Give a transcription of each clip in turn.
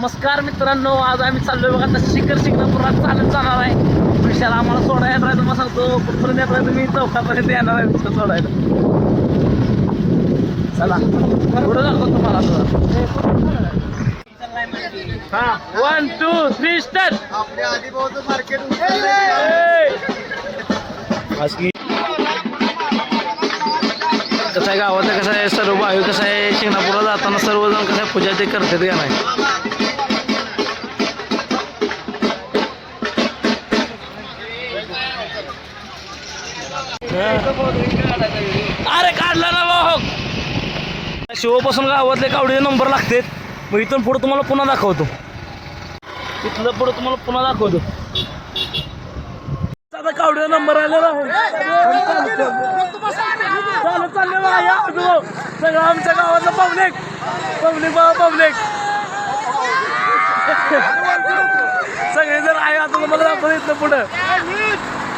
नमस्कार मित्रांनो आज आम्ही चाललोय बघा आता शिखर शिंगणापुरात चालत जाणार आहे. विशाल आम्हाला सोडायला येणार आहे तुम्हाला सांगतो कुठपर्यंत येणार आहे तुम्ही? चौकापर्यंत येणार आहे विशाल सोडायला. चला पुढे दाखवतो तुम्हाला. हा वन टू थ्री स्टार्ट आपल्या आधीभाऊचं मार्केट कसं आहे गावाचं कसं आहे सर्व वायू कसं आहे शिंगणापूरला जाताना सर्वजण कसं आहे पूजा ते करतात का नाही? अरे काढला ना भाऊ. शिवपासून गावातले कावडीचे नंबर लागतात. मग इथून पुढे तुम्हाला पुन्हा दाखवतो. इथलं पुढे तुम्हाला पुन्हा दाखवतो. आता कावडीचा नंबर आलेला आहे चालले सगळं आमच्या गावातलं पब्लिक. पब्लिक बाबा पब्लिक. सगळे जण आहे आता तुम्हाला दाखवतो इथलं पुढं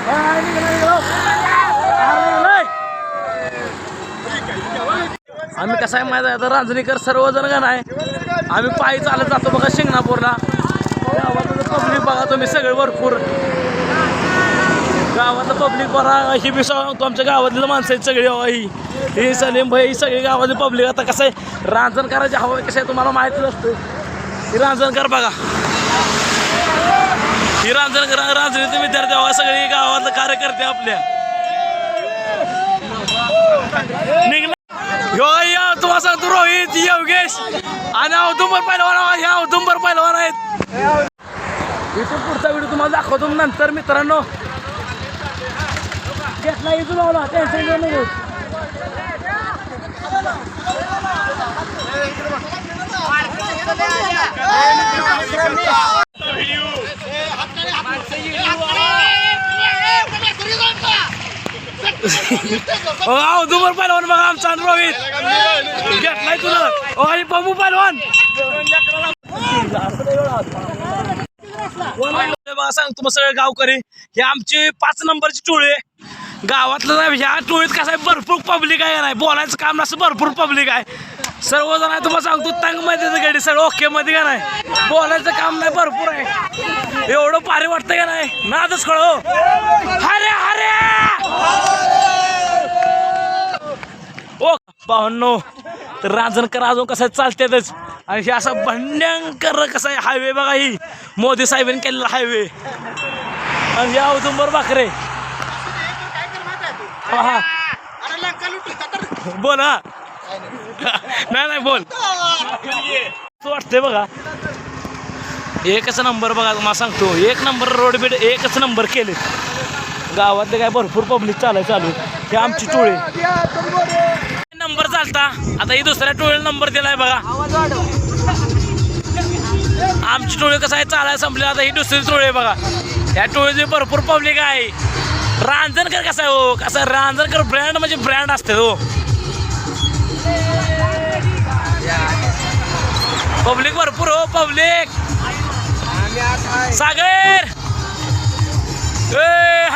हा, हा, निघाला, निघाला. हा, निघालाय. आम्ही कसं आहे माहिती आहे? आता रांजणीकर सर्वजण गण आहे आम्ही पायी चालत जातो बघा शिंगणापूरला. गावातलं पब्लिक बघा तुम्ही सगळे भरपूर. गावातलं पब्लिक बघा ही बी सांगतो आमच्या गावातली माणसं आहेत सगळी हवा ही. ही सलीम भाई ही सगळी गावातली पब्लिक. आता कसं आहे रांजण करायची हवं कसं आहे तुम्हाला माहितीच असतं. ही रांजणकर बघा. ही रांजणकर रांजणीचे विद्यार्थी हवा सगळी गावातलं कार्यकर्ते आपल्या निघला यो यो तुम्हाला सांगतो रोहित योगेश आणि औदुंबर पहिलवान ह्या औदुंबर पहिलवान आहेत. इथून पुढचा व्हिडिओ तुम्हाला दाखवतो नंतर मित्रांनो. घेतला इथून लावला टेन्शन घेऊ नको. अहो दुबर पहिलवान बघा आमचा रोहित घेतलाय तुला. ओ आणि बंबू पहिलवान बघा सांग तुम्हाला सगळे गावकरी. हे आमची पाच नंबरची टोळी आहे. गावातलं ह्या टोळीत कसं आहे भरपूर पब्लिक आहे नाही? बोलायचं काम नसतं भरपूर पब्लिक आहे. सर्वजण आहे तुम्हाला सांगतो तंगमध्ये गाडी सगळं ओके मध्ये का नाही? बोलायचं काम नाही भरपूर आहे. एवढं भारी वाटतं का नाही? नादच कळो. हरे हरे ओ पाहुणो तर रांजणकर अजून कसं चालतेच आणि हे असं भंड्यंकर कसं आहे? हायवे बघा ही. मोदी साहेबांनी केलेला हायवे. आणि या औदुंबर बाकरे हा बोल हा. नाही नाही बोल. असं वाटतंय बघा. एकच नंबर बघा तुम्हाला सांगतो. एक नंबर रोड बीड एकच नंबर केले गावातले काय भरपूर पब्लिक चालाय चालू हे आमची टोळी नंबर चालता. आता ही दुसऱ्या टोळीला नंबर दिलाय बघा. आमची टोळी कसं आहे चालायला संपली. आता ही दुसरी टोळी आहे बघा. या टोळीची भरपूर पब्लिक आहे. रांजणकर कसं आहे हो? कसं रांजणकर ब्रँड म्हणजे ब्रँड असते हो. पब्लिक भरपूर हो पब्लिक सागर. ए